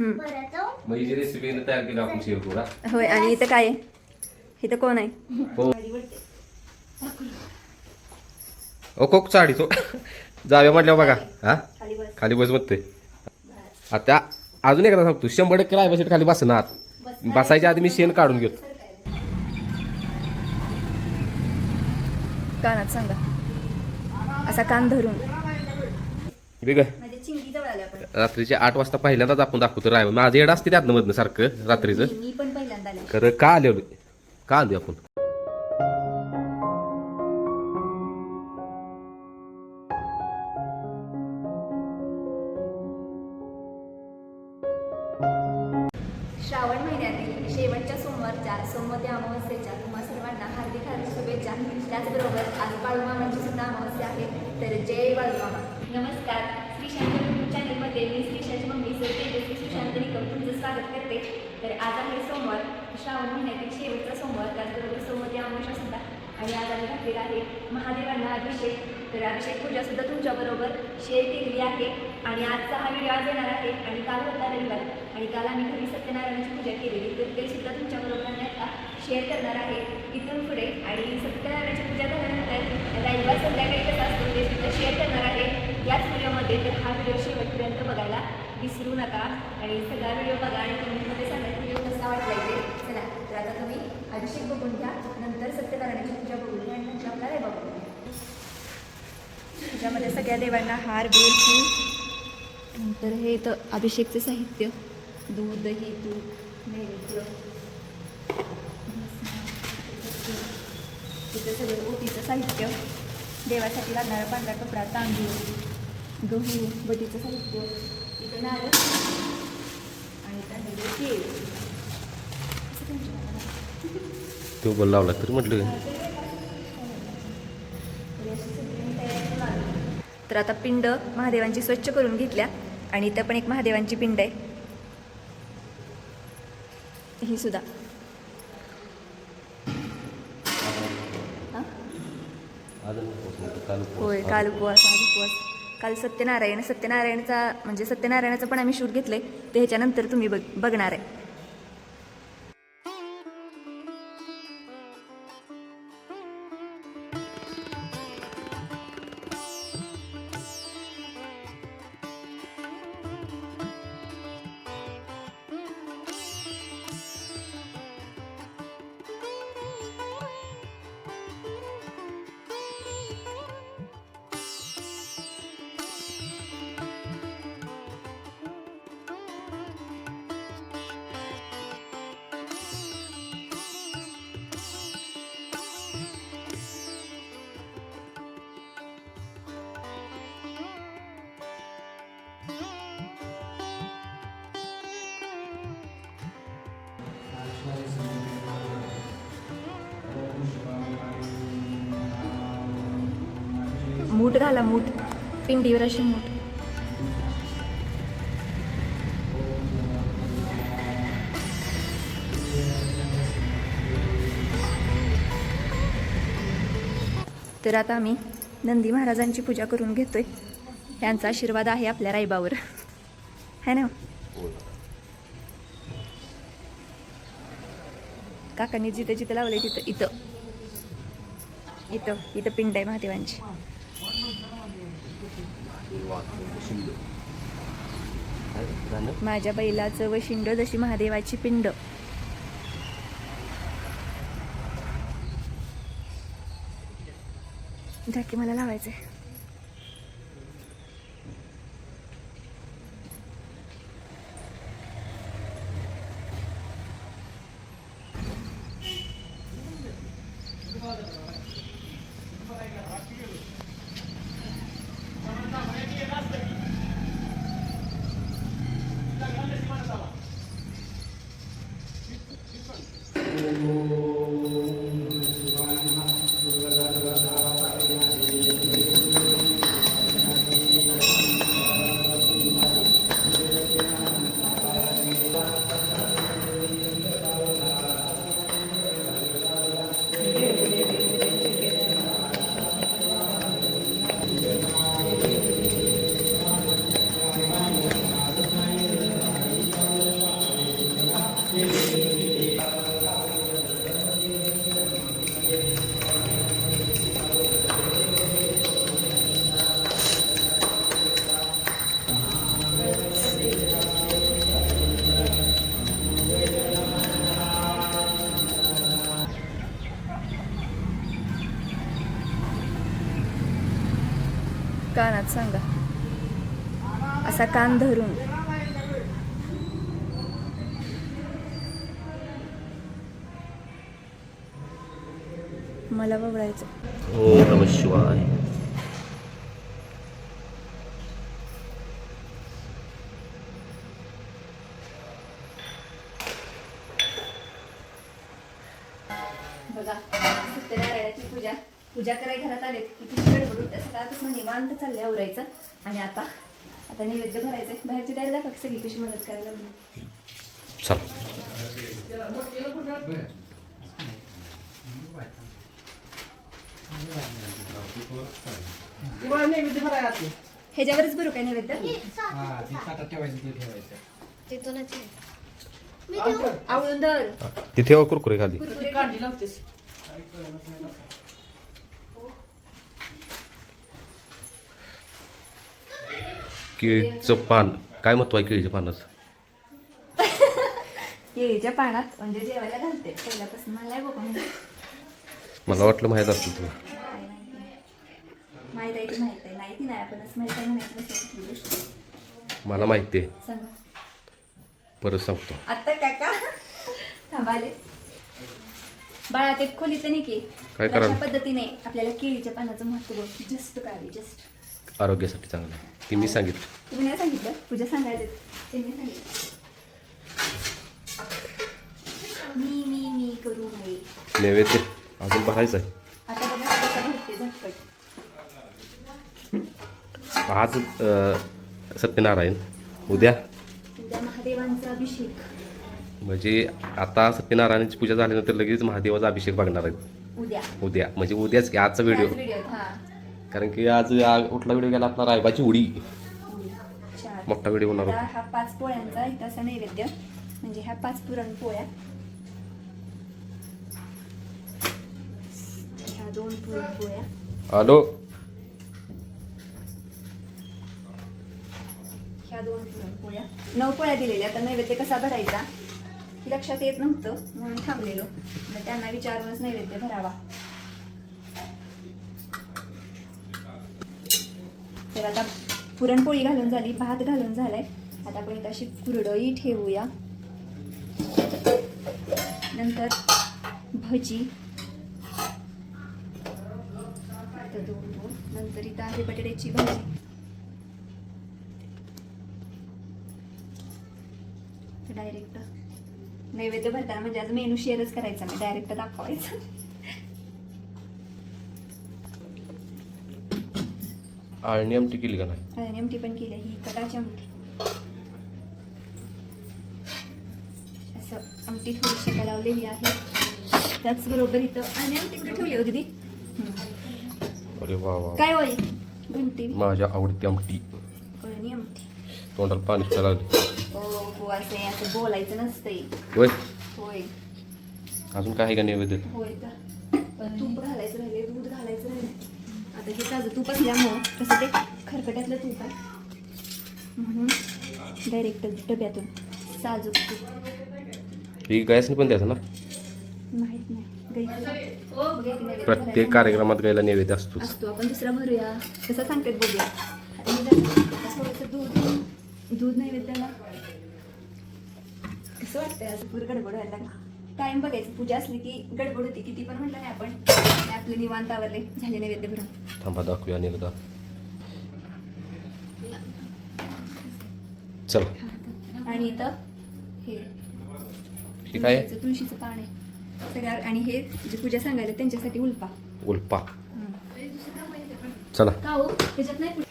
मग ही जी रेसिपी तयार केली आपण शेअर करू हा? होय आणि इथं काय आहे? इथं कोण आहे? हो ओ कोक साडी तो. जाऊया म्हटल्यावर बघा. हा? खाली बस. खाली बस म्हणतोय आता अजून एकदा सांगतो. शंभर टक्के राय बसेट खाली बसणार. बसायच्या आधी मी शेण काढून घेतो. कानात सांगा. असा कान धरून. वेगळं रात्रीचे आठ वाजता पहिल्यांदाच आपण दाखवतो राय. माझं येड असते त्यातनं मधनं सारखं रात्रीचं. मी- मी पण पहिल्यांदा आले. खरं का आलेलो का आलो आपण? श्रावण महिन्यातील शेवटच्या सोमवारच्या सोमवती अमावस्येच्या तुम्हा सर्वांना हार्दिक हार्दिक शुभेच्छा. त्याचबरोबर आज बाळूमामांची सुद्धा अमावस्या आहे. तर जय बाळूमामा. नमस्कार. चॅनलमध्ये मी श्रीशांची मम्मी सर तेजस्वी सुशांत निकम तुमचं स्वागत करते. तर आज आहे सोमवार श्रावण महिन्यातील शेवटचा सोमवार त्याचबरोबर सोमवारी अमावस्या सुद्धा आणि आज आम्ही घातलेला आहे महादेवांना अभिषेक. तर अभिषेक पूजा सुद्धा तुमच्याबरोबर शेअर केलेली आहे. आणि आजचा हा व्हिडिओ आज येणार आहे आणि काल होता रविवार. आणि काल आम्ही घरी सत्यनारायणाची पूजा केलेली. तर ते सुद्धा तुमच्याबरोबर आम्ही आता शेअर करणार आहे. इथून पुढे आणि सत्यनारायणाची पूजा झाल्यानंतर रविवार संध्याकाळी कसं असतो ते सुद्धा शेअर करणार आहे याच व्हिडिओमध्ये तर हा व्हिडिओ शेवटपर्यंत बघायला विसरू नका आणि सगळा व्हिडिओ बघा आणि कमेंटमध्ये सांगा व्हिडिओ कसा वाटला इथे. चला तर आता तुम्ही अभिषेक बघून घ्या नंतर सत्यनारायणाची पूजा बघून घ्या आणि म्हणजे आपला बघून घ्या. त्याच्यामध्ये सगळ्या देवांना हार बेल फूल. नंतर हे इथं अभिषेकचं साहित्य. दूध दही तूप नैवेद्य. तिथं सगळं ओटीचं साहित्य. देवासाठी लागणारा पांढरा कपडा तांदूळ गहू बटीचं साहित्य. इथं नारळ आणि तांदूळ केळ असं त्यांच्या तो बोल लावला तरी म्हटलं. तर आता पिंड महादेवांची स्वच्छ करून घेतल्या आणि इथं पण एक महादेवांची पिंड आहे. ही सुद्धा? होय काल उपवास आज उपवास. काल सत्यनारायण सत्यनारायणचा म्हणजे सत्यनारायणाचं पण आम्ही शूट घेतले ते ह्याच्यानंतर तुम्ही बघ बघणार आहे. मूठ घाला मूठ. पिंडीवर अशी मूठ. तर आता आम्ही नंदी महाराजांची पूजा करून घेतोय. त्यांचा आशीर्वाद आहे आपल्या रायबावर. है ना? काकांनी जिथं जिथं लावले तिथं इथं. इथं इथं पिंड आहे महादेवांची. माझ्या बैलाचं वशिंड जशी महादेवाची पिंड. झाकी मला लावायचंय. आहे कान धरून. मला बघायचं नम शिवाय. बघा सत्यनारायणाची पूजा. पूजा कराय घरात आले की किती गडबड होते सकाळपासून निवांत चालले आवरायचं. आणि आता आता नैवेद्य भरायचं बाहेरची तयारी दाखवा की सगळी कशी मदत करायला. ह्याच्यावरच भरू काय नैवेद्य? हा, ते. आवळून तिथे कुरकुरे खाली ती काढली लावतेस. केळीचं पान. काय महत्त्व आहे केळीच्या पानाचं? केळीच्या पानात म्हणजे जेवायला घालते. पहिल्यापासून मला बघा म्हणजे मला वाटलं माहीत असेल तुला. काय माहिती आहे की माहीत आहे. नाही ती नाही. आपणच माहीत आहे म्हणायचं नसेल ती गोष्ट. मला माहिती आहे. सांगा. परत सांगतो. आत्ता काका थांबाले. बाळा ते खोलीत नाही की? काय? अशा पद्धतीने आपल्याला केळीच्या पानाचं महत्त्व जस्ट कळावे जस्ट. आरोग्यासाठी चांगलं आहे. ती मी सांगितलं. तुम्ही नाही सांगितलं? पूजा सांगायचं त्यांनी सांगितलं. मी मी मी करू नये नैवेद्य. अजून भरायचं आहे आता बघा कसं भरते झटपट. आज अं, सत्यनारायण. उद्या? उद्या महादेवांचा अभिषेक. म्हणजे आता सत्यनारायणाची पूजा झाल्यानंतर लगेच महादेवाचा अभिषेक बघणार आहेत. उद्या. उद्या. म्हणजे उद्याच की आजचा व्हिडिओ. व्हिडिओ. हा. कारण की आज आ- कुठला व्हिडिओ गेला आपला? रायबाची उडी. चार मोठा व्हिडिओ होणार आता होता. हा पाच पोळ्यांचा इथं असा नैवेद्य. म्हणजे ह्या पाच पुरण पोळ्या ह्या दोन पुरण पोळ्या हॅलो? ह्या दोन पुरण पोळ्या नऊ पोळ्या दिलेल्या. तर नैवेद्य कसा भरायचा? हे लक्षात येत नव्हतं. म्हणून थांबलेलो. मग त्यांना विचारूनच नैवेद्य भरावा. तर आता पुरणपोळी घालून झाली भात घालून झालाय. आता आपण इथं अशी कुरडई ठेवूया. नंतर भजी. नंतर इथं आहे बटाट्याची भाजी. डायरेक्ट नैवेद्य भरताना म्हणजे आज मेनू शेअरच करायचा मी डायरेक्ट दाखवायचं. आळणी आमटी केली का नाही? आणि आमटी पण केली ही कटाची आमटी. असं आमटी थोडीशी लावलेली आहे. त्याचबरोबर इथं आणि आमटी कुठे ठेवली ती अरे वा वा. काय होय? घंटी माझ्या आवडती आमटी. कळणी आमटी. तोंडाला पाणी लागले. हो हो असं आहे, असं बोलायचं नसतंय. होय? होय. अजून काय आहे का नैवेद्य? होय तर. पण तूप घालायचं राहिले दूध घालायचं राहिले आता हे ताजं तूप असल्यामुळं कसं ते खरकट्यातलं तूप आहे. म्हणून डायरेक्ट डब्यातून साजूक तूप. ही गॅसने पण द्यायचं ना? माहीत नाही. की? प्रत्येक. कार्यक्रमात गायला नैवेद्य असतोच. असतो. आपण दुसरा भरूया. कसं सांगतात बघूया. थोडंसं दूध दूध नैवेद्याला कसं वाटतंय? असं पूर गडबड व्हायला लागला. टाइम बघायचं. पूजा असली की गडबड होती किती पण म्हटलं नाही आपण. आणि आपले निवांत आवरले झाले नैवेद्य भरून. थांबा दाखवूया आणि एकदा चला. आणि इथं हे हे काय आहे? तुळशीचं- तुळशीचं पान आहे. सगळ्या आणि हे जे पूजा सांगायला त्यांच्यासाठी उल्पा. उल्पा. चला. का हो? त्याच्यात नाही आता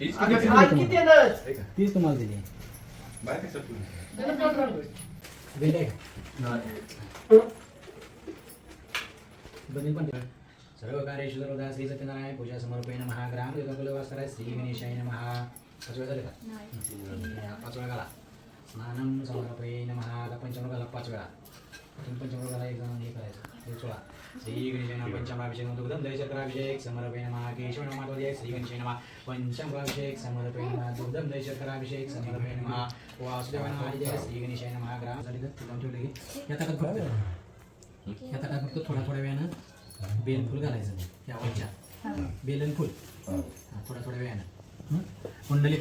आज किती येणार? तीच तुम्हाला दिली. दिले बंदी पण सर्व कार्येषु सर्वदा श्री सत्यनारायण पूजा समर्पय नमः. ग्राम योगकुलवासराय श्री गणेशाय नमः. पाच वेळा झाले का? नाही. पाच वेळा घाला स्नानम समर्पय नमः. आता पंचमृग घाला पाच वेळा घाला एक जण हे करायचं हे सोळा श्री गणेशाय नमः पंचमाभिषेक दुग्धम दहीशर्कराभिषेक समर्पय नमः केशव नमः श्री गणेशाय नमः पंचमाभिषेक समर्पय नमः दुग्धम दहीशर्कराभिषेक समर्पय नमः वासुदेवाय नमः आदिदेव श्री गणेशाय नमः ग्राम झाली का तुला ठेवले की या ताकद फक्त आता काय फक्त थोड्या थोड्या वेळानं बेलफूल घालायचं. त्या वरच्या बेलन फुल. हा, थोड्या थोड्या वेळानं. हं? कुंडली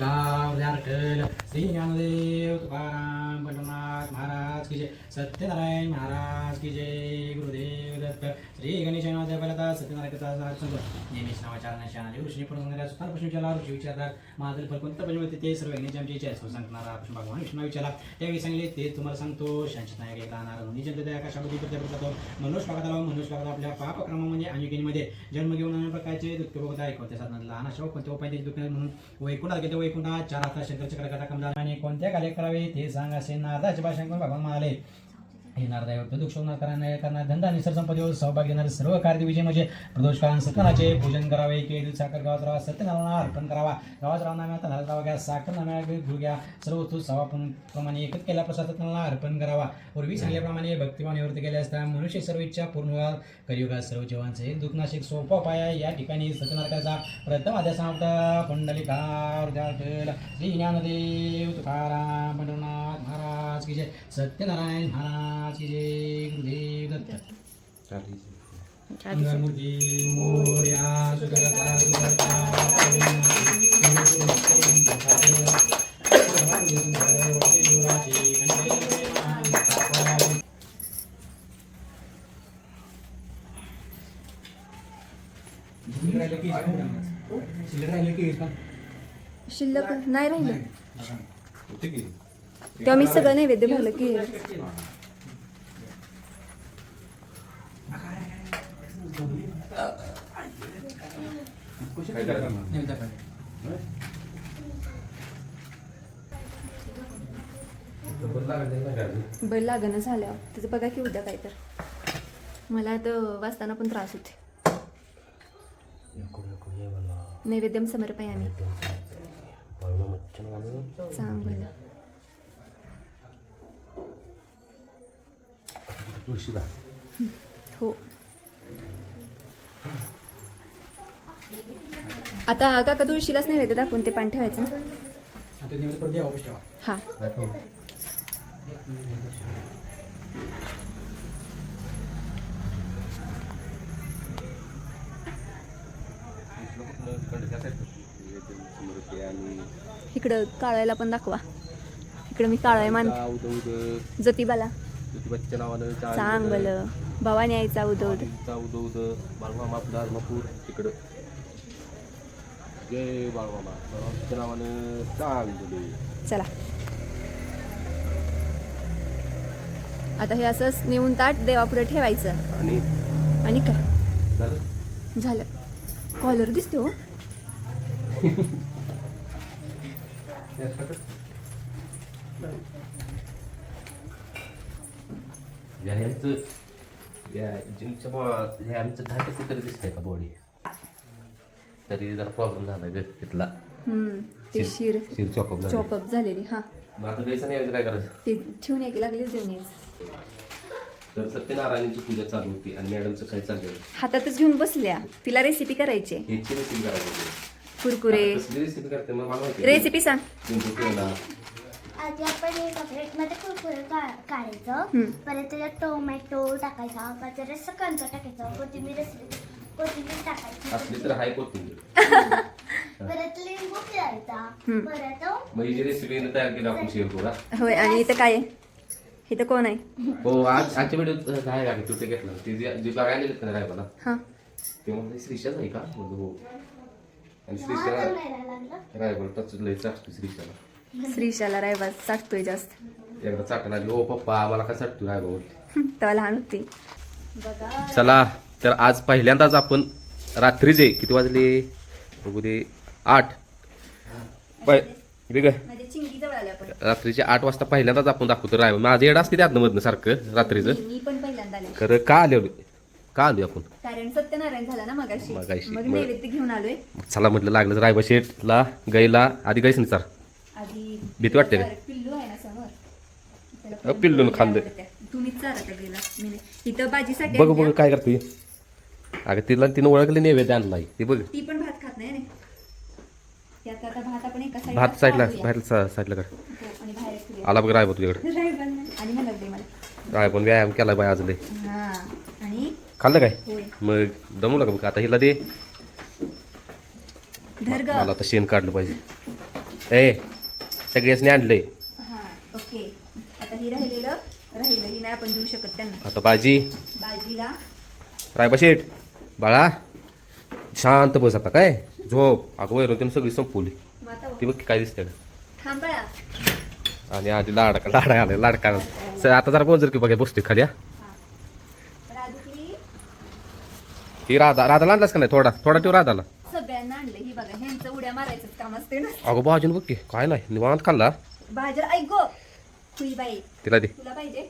श्री ज्ञानदेव तुकाराम पंढरनाथ महाराज की जय सत्यनारायण महाराज की जय गुरुदेव दत्त श्री गणेश देवलता सत्यनारायण कथा संत नेहमी नावाचारणा शाना ऋषी प्रसंग सुतार प्रश्न विचारला ऋषी विचारतात माझं फल कोणतं प्रश्न होते ते सर्व यज्ञाची आमची इच्छा आहे सांगणारा प्रश्न भगवान विष्णू विचारला त्यावेळी सांगले ते तुम्हाला सांगतो शांचित नायक एक राहणार निजन त्या आकाशामध्ये प्रत्येक करतो मनोज भागात आला मनोज भागात आपल्या पापक्रमामध्ये अन्यगिनीमध्ये जन्म घेऊन अनेक प्रकारचे दुःख भोगत आहे कोणत्या साधनात लहान अशा कोणत्या उपाय त्याचे दुःख म्हणून वैकुंठात घेतो वैकुंठात चार हातात शंकर चक्र कथा कमदार आणि कोणत्या कार्य करावे ते सांग असे नादाच्या भाषण करून भगवान म्हणाले येणार नाही. दुःख शोधणार करणार करणार धंदा निसर संपत्तीवर सहभाग घेणारे सर्व कार्य विजय म्हणजे प्रदोष काळात सत्यनाचे पूजन करावे केळी साखर गावात राहा सत्यनारायणा अर्पण करावा. गावात राहणार तनाला राहा घ्या साखर नाम्या घेऊ घ्या. सर्व वस्तू सवाप्रमाणे एकच केल्या प्रसाद अर्पण करावा. पूर्वी सांगल्याप्रमाणे भक्तिमान निवृत्ती केले असता मनुष्य सर्व इच्छा पूर्ण व्हाल कलियुगात सर्व जीवांचे दुखनाशिक सोपा उपाय आहे. या ठिकाणी सत्यनारकाचा प्रथम आद्या समाप्त. पंडलिकार श्री ज्ञानदेव तुकाराम पंढरनाथ महाराज. की जय. सत्यनारायण महाराज की जय. गुरुदेव सुगता शिल्लक नाही राहिलं. तेव्हा मी सगळं नैवेद्य भरलं की बैल लागणं झाल्यावर. त्याचं बघा की उद्या काय तर. मला तर वाचताना पण त्रास होते नैवेद्यम समर्पय आम्ही बरं हो. आता काका तुळशीलाच नैवेद्य दाखवून ते पान ठेवायचं ना? पण ऑफिस ठेवा. हा. इकडं काळायला पण दाखवा. इकडं मी काळाय मान जतीबाला. ज्योतिबाच्या नावानं सांग बल भवानी आईचा उदौद उद उद बाळमामा आपलं तिकडं. जय बाळमामा. नावानं चांगलं चला. आता हे असंच नेऊन ताट देवापुढे ठेवायचं. आणि? आणि काय? झालं. झालं. कॉलर दिसते हो. ह्यांचं या जिमच्या हे आमचं दहा टक्के तरी दिसतंय का बॉडी तरी जरा प्रॉब्लेम झाला ग तिथला. हम्म, ते शिर शिर चॉकअप झालं चॉपअप झालेली. हा. मग आता द्यायचं नाही काय करायचं? ते ठेवून लागले देऊन यायचं. तर सत्यनारायणाची पूजा चालू होती आणि मॅडमचं काय चाललेलं हातातच घेऊन बसल्या. तिला रेसिपी करायची. रेसिपी करायची. कुरकुरे. कसली रेसिपी करते मग मला माहिती रेसिपी सांग. लिंबू आधी आपण एका प्लेटमध्ये कुरकुरे का- काढायचं. परत त्याच्यात टोमॅटो टाकायचा परत जरासं कंद टाकायचं कोथिंबीर असली कोथिंबीर टाकायची. असली तर हाय कोथिंबीर. परत लिंबू पिळायचा. हम्म. परत मग ही जी रेसिपी तयार केली आपण शेअर करू हा? होय आणि इथं काय आहे? इथं कोण आहे? हो आज आजच्या व्हिडिओ काय आहे तू ते घेतलं. ते जे जे बघायला गेलेत ना रायबाला हा. ते म्हणते श्रीशाच आहे का? म्हणलं हो. आणि श्रीशा चालायला लागलं रायबाला टच लय चाटतो श्रीशाला. श्रीशाला रायबा चाटतोय जास्त. एकदा लागली ओ पप्पा आम्हाला काय चाटतो रायबावर तेव्हा लहान होती. बघा चला तर आज पहिल्यांदाच आपण रात्रीचे किती वाजले? बघू दे. आठ. रात्रीचे आठ वाजता पहिल्यांदाच आपण दाखवतो रायबा माझं येड असते त्यातनं मधनं सारखं रात्रीचं. मी मी पण पहिल्यांदा आले. खरं का आलो? का आलो आपण? कारण सत्यनारायण झाला ना मगाशी. मगाशी. मग मग- घेऊन आलोय. चला म्हटलं लागलं रायबा शेठला गाईला आधी नाही सर आधी भीती वाटते का? पिल्लू आहे ना समोर. पिल्लूनं खाल्लं. गेला मी. इथं बघ बघ. काय करते. अगं तिला तिनं ओळखले नैवेद्य आणलाय. ते बघ. ती पण भात खात नाही आता भात आपण एका side भात ला साईडला काढूया. बाहेर साईडला हो, ठेवूया. आला बघ रायबा तुझ्याकडे. आणि मला राय पण व्यायाम केला बाय आज लय. हा खाल्लं काय? मग दमू नका बघ आता हिला दे. मला आता शेण काढलं पाहिजे. ए सगळ्यासनी आणलंय. हा ओके. आता ही राहिलेलं राहिलं ही नाही आपण देऊ शकत त्यांना. आता भाजी भाजीला रायबा शेठ. बाळा शांत बस आता काय? झोप. अगं वैरून त्यानं सगळी संपवली. ती बघ काय दिसते थांब बाळा. आणि आधी लाडका लाडा आला लाडका सर आता जरा कोण जर की बघा बसते खाली हा. राजूची ही राधा राधाला आणलास का नाही थोडा? थोडा ठेव राधाला. सगळ्यांना आणलं ही बघा ह्यांचं उड्या मारायचंच काम असते ना. अगं भाजीन बघ की काय नाही निवांत खाल्ला. भाज्या ऐक गो खुई बाई. तिला दे. तुला पाहिजे.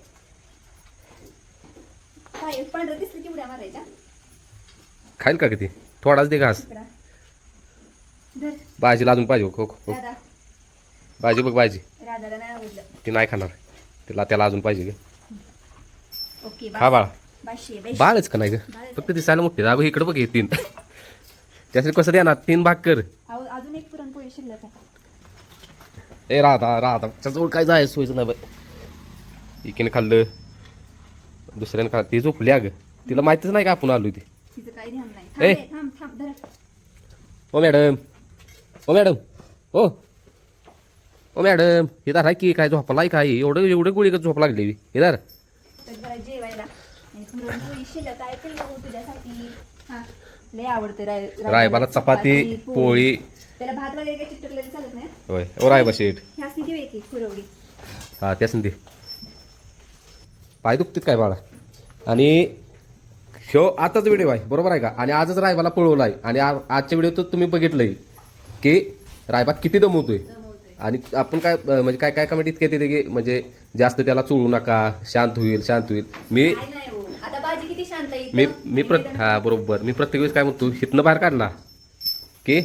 काय पांढरं दिसलं की उड्या मारायच्या. खाईल का किती? थोडाच दे घास. इकडं. धर. भाजीला अजून पाहिजे हो, हो, हो. दादा भाजी बघ भाजी राधाला नाही आवडलं. ती नाही खाणार. तिला त्याला अजून पाहिजे ग. ओके खा बाळा. बाशी बाळच का नाही ग? फक्त दिसायला मोठी अगं इकडं बघ हे तीन. त्यासाठी कसं देणार? तीन भाग कर. अहो, अजून एक शिल्लक ए राधा राधा जवळ काय जायचं सोयचं नाही बाई. एकीने खाल्लं दुसऱ्याने खाल्लं. ती झोपली अगं. तिला माहितीच नाही का आपण आलो ती? तिचं काही ध्यान नाही. ए. थांब रे, थांब थांब धर. ओ मॅडम. ओ मॅडम. ओ. ओ मॅडम हे दार आहे की काय झोपलाय काय? एवढं एवढं गोळी का झोप लागली? हे दार तर जरा जेवायला. आणि पुरणपोळी शिल्लक आहे केलं तुझ्यासाठी. हा लय आवडते राय रायबाला चपाती पोळी. त्याला भात वगैरे काही चिटकलेलं चालत नाही. होय. रायबा शेठ ह्या स्थिती पुरवली हा त्याच दे पाय दुखतात काय बाळा? आणि ह्यो आताच व्हिडिओ आहे बरोबर आहे का? आणि आजच रायबाला पळवला आहे आणि आ- आजच्या व्हिडिओत तुम्ही बघितलंय की रायबा किती दमवतोय. आणि आपण काय अं, म्हणजे काय काय कमेंट इतके येते की म्हणजे जास्त त्याला चोळू नका शांत होईल शांत होईल. मी काय नाही हो. आता भाजी किती शांत आहे इथं. मी मी प्र हा बरोबर. मी प्रत्येक वेळेस काय म्हणतो हितनं बाहेर काढला की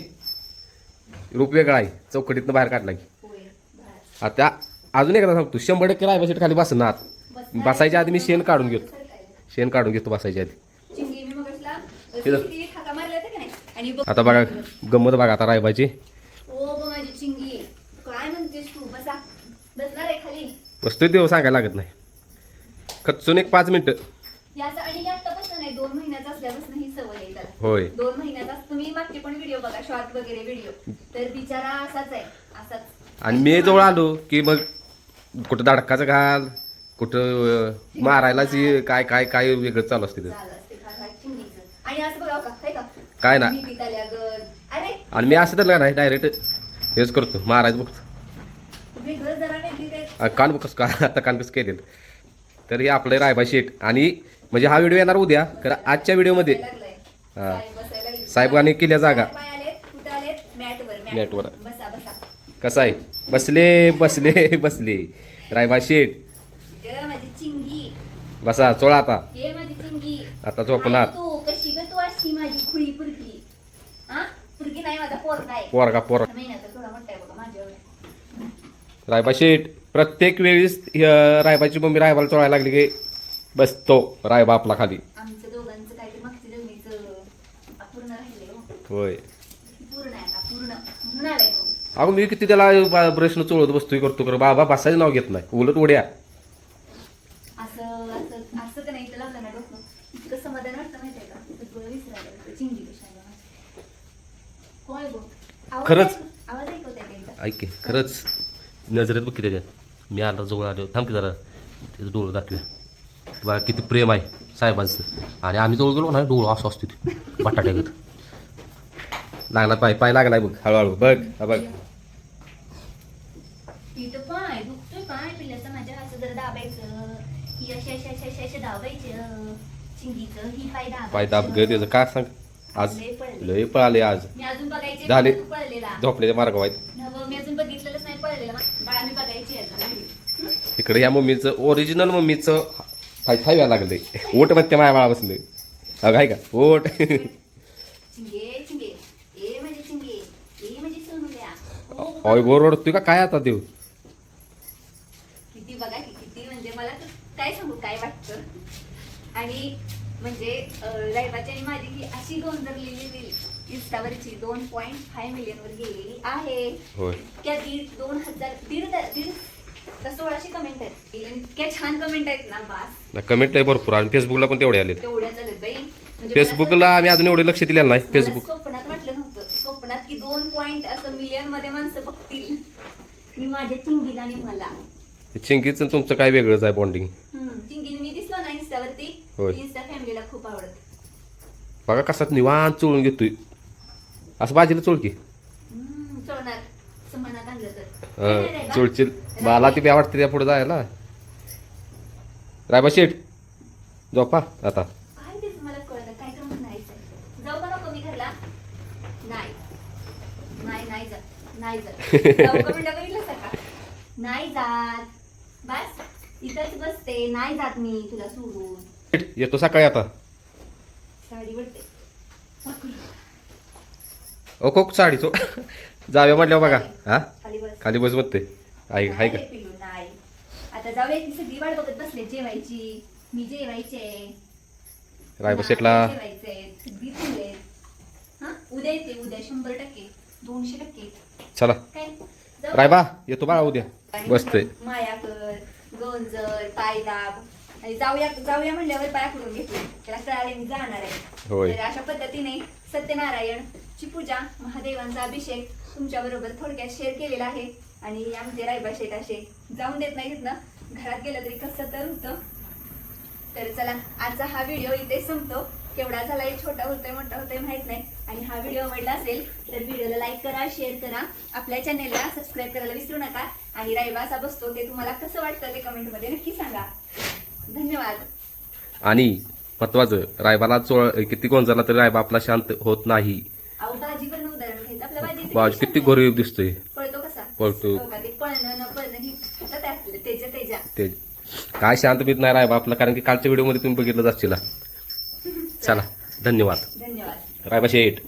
रूप वेगळा आहे. चौकटीतनं बाहेर काढला की. आता अजून एकदा सांगतो शंभर टक्के रायबाशीट खाली बसणार बसणार बसायच्या आधी मी शेण काढून घेतो. शेण काढून घेतो बसायच्या आधी. आता बघा गंमत बघा आता रायबाची. बसा वस्तू देव सांगायला लागत नाही. खचून एक पाच मिनिटं. होय. तुम्ही मागचे पण व्हिडिओ बघा शॉर्ट वगैरे व्हिडिओ तर बिचारा असाच आहे असाच. आणि मी जवळ आलो की मग कुठं धडकाचं घाल कुठं मारायलाच ये, काय काय काय वेगळं चालू असते तिथं. झालं असते फार फार चिंगीचं. आणि असं बघा का काय का? काय ना. मी पिताल्या गड अरे! आणि मी असं तर नाही डायरेक्ट हेच करतो मारायचं बघतो. तुम्ही घर जरा वेगळी काय आ, कान कसं का? आता कान कसं केलेलं तर हे आपलं रायबा शेठ. आणि म्हणजे हा व्हिडिओ येणार उद्या तर आजच्या व्हिडिओमध्ये लागलाय. हा. साहेबांनी केल्या जागा. मॅटवर मॅटवर. बसा बसा. कसं आहे? बसले बसले बसले. रायबा शेठ. बसा चोळा आता. आता झोपणार. पोरगा? पोर. रायबा शेठ प्रत्येक वेळेस रायबाची मम्मी रायबाला चोळायला लागली की बसतो रायबा आपला खाली. होय. पूर्ण आहे आता पूर्ण. म्हणून आलाय तो. अगं मी किती त्याला प्रश्न चोळत बसतोय करतो कर. बाबा बसायचं नाव घेत नाही. उलट उड्या असं असं असं का नाही इथं लावलं ना डोकं. इतकं समाधान वाटतं माहितीये का? सगळं विसरायला लागतं. चिंगी कशाला? माझी. होय गो आवाज खरंच? ऐक- आवाज ऐकवताय का? एकदा? ऐक की, खरंच. नजरेत बघ किती त्याच्यात. मी आला जवळ आलो. थांब की जरा. त्याचं डोळं दाखवूया बघा किती प्रेम आहे साहेबांचं. आणि आम्ही जवळ गेलो ना डोळं असं असतो ते बटाट्यागत. लागला पाय पाय लागलाय बघ हळूहळू बघ हा बघ पाय दुखतोय पाय पिल्याचं माझ्या असं जर दाबायचं ही अशी अशी अशी अशी अशी दाबायचं चिंगीचं ही पाय दाबायचं पाय दाब ग त्याचं काय सांग आज लय पळले. लय पळाले आज मी अजून बघायचे झाले. तू पळलेला झोपल्याच्या मार्ग आहेत नवं मी अजून बघितलेलंच नाही पळलेला बाळा मी बघायची आहे अजून. इकडे या मम्मीचं ओरिजिनल मम्मीचं थाय थाय व्हायला लागले ओटमध्ये माया बाळा बसले अगं आहे का ओट चिंगे चिंगे ए म्हणजे चिंगे ए म्हणजे सोनुल्या अय गोर ओढतोय का? काय आता देव? किती बघा की किती म्हणजे मला तर काय सांगू काय वाटतं? आणि म्हणजे रायबाची आणि माझी ही अशी गोंधळलेली रील इन्स्टावरची दोन पॉईंट फाय मिलियन वर गेलेली आहे. होय. त्या दीड दोन हजार दीड दीड तर सोळाशे कमेंट आहेत. इतक्या छान कमेंट आहेत ना बास. कमेंट आहे भरपूर. आणि फेसबुकला पण तेवढे आले तेवढ्या चालत बाई. म्हणजे फेसबुकला आम्ही अजून एवढे लक्ष दिलेलं नाही. मला फेसबुक नव्हतं स्वप्नात की दोन पॉइंट असं मिलियनमध्ये माणसं बघतील मी माझ्या चिंगीला आणि मला चिंकीचं तुमचं काय वेगळंच आहे बॉन्डिंग हम्म, चिंगीने मी दिसलो ना इंस्टावरती होय. इंस्टा फॅमिलीला खूप आवडत. बघा कसा निवांत चोळून घेतोय. असं बाजीला चोळ की. हम्म, चोळणार. असं मनात आणलं तर. नाही, नाही, बा. चोळचील मला ती बी आवडते त्या पुढे जायला. रायबा शेठ झोपा आता. काय तेच मला कळलं? काय तर म्हणायचं जाऊ का नको मी घरला? नाही. नाही नाही जात. नाही जात. जाऊ का म्हणलं बघितलं का नाही जात. बस. इथंच बसते. नाही जात मी तुला सोडून. येतो सकाळी आता. साडी वडते ओ कोक साडी तो जाऊया म्हटल्यावर बघा. हा? खाली बस. खाली बस हाय नाही का? रे पिलू, नाही. आता जाऊया ती सगळी वाट बघत बसले जेवायची. मी जेवायचे. रायबा सगळी तुले हा? उद्या येते उद्या शंभर टक्के. दोनशे टक्के. चला. काय? रायबा येतो बाळा उद्या. बसते मायाकर गोंजर पायदाब. आणि जाऊया जाऊया म्हणल्यावर पाया करून घेतले. त्याला कळाले मी जाणार आहे. तर अशा पद्धतीने सत्यनारायणची पूजा महादेवांचा अभिषेक तुमच्या बरोबर थोडक्यात शेअर केलेला आहे. आणि आमचे रायबा शेठ असे जाऊन देत नाहीत ना. घरात गेलं तरी कसं तर होतं. तर चला आजचा हा व्हिडिओ इथे संपतो. केवढा झालाय छोटा होतोय मोठा होतोय माहीत नाही. आणि हा व्हिडिओ आवडला असेल तर व्हिडिओला लाईक करा शेअर करा. आपल्या चॅनेलला सबस्क्राईब करायला विसरू नका. आणि रायबा असा बसतो ते तुम्हाला कसं वाटतं ते कमेंटमध्ये नक्की सांगा. धन्यवाद. आणि महत्वाचं रायबाला चोळ किती कोण झाला तरी रायबा आपला शांत होत नाही. अहो बाजी पण उदाहरण घ्यायचं. आपल्या बाजी बाज किती गरीब दिसतोय. पळतो कसा? पळतो. हो का? ते पळणं न पळणं ही तर त्यातलं तेजा तेजा ते काय शांत बीत नाही रायबा आपला कारण की कालच्या व्हिडिओमध्ये तुम्ही बघितलं असतील चला धन्यवाद. धन्यवाद. रायबा शेठ